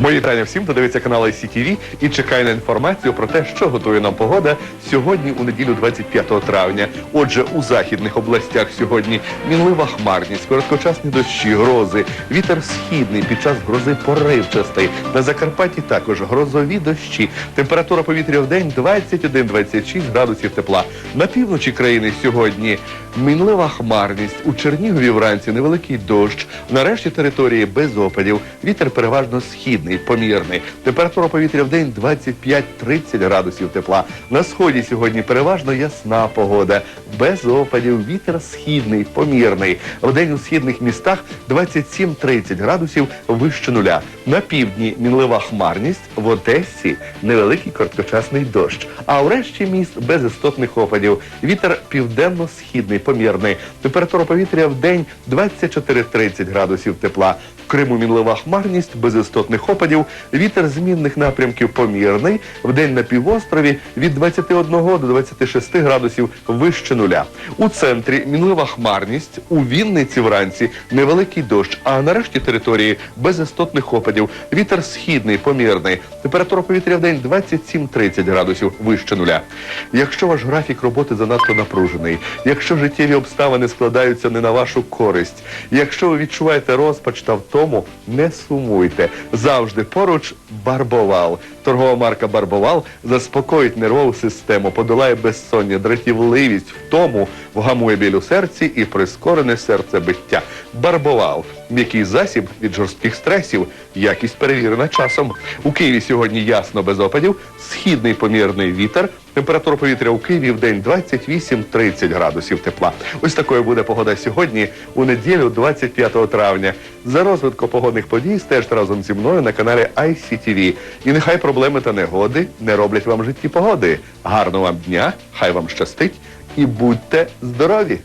Мої вітання всім, хто дивиться канал ICTV і чекає на інформацію про те, що готує нам погода сьогодні у неділю 25 травня. Отже, у західних областях сьогодні мінлива хмарність, короткочасні дощі, грози, вітер східний під час грози поривчастий. На Закарпатті також грозові дощі. Температура повітря в день 21-26 градусів тепла. На півночі країни сьогодні мінлива хмарність. У Чернігові вранці невеликий дощ. На решті території без опадів. Вітер переважно східний, помірний. Температура повітря в день 25-30 градусів тепла. На сході сьогодні переважно ясна погода. Без опадів вітер східний, помірний. Вдень у східних містах 27-30 градусів вище нуля. На півдні мінлива хмарність, в Одесі невеликий короткочасний дощ. А у решті міст без істотних опадів. Вітер південно-східний, помірний. Температура повітря в день 24-30 градусів тепла. В Криму мінлива хмарність, без істотних опадів, вітер змінних напрямків помірний, вдень на півострові від 21 до 26 градусів вище нуля. У центрі мінлива хмарність, у Вінниці вранці невеликий дощ, а на решті території без істотних опадів. Вітер східний, помірний. Температура повітря в день 27-30 градусів вище нуля. Якщо ваш графік роботи занадто напружений, якщо життєві обставини складаються не на вашу користь, якщо ви відчуваєте розпач та втому, не сумуйте. Завжди поруч Барбовал. Торгова марка Барбовал заспокоїть нервову систему, подолає безсоння, дратівливість, втому, вгамує біль у серці і прискорене серцебиття. Барбовал м'який засіб від жорстких стресів, якість перевірена часом. У Києві сьогодні ясно без опадів, східний помірний вітер. Температура повітря у Києві в день 28-30 градусів тепла. Ось такою буде погода сьогодні, у неділю, 25 травня. За розвитком погодних подій стежте разом зі мною на каналі ICTV. І нехай проблеми та негоди не роблять вам житті погоди. Гарного вам дня, хай вам щастить і будьте здорові!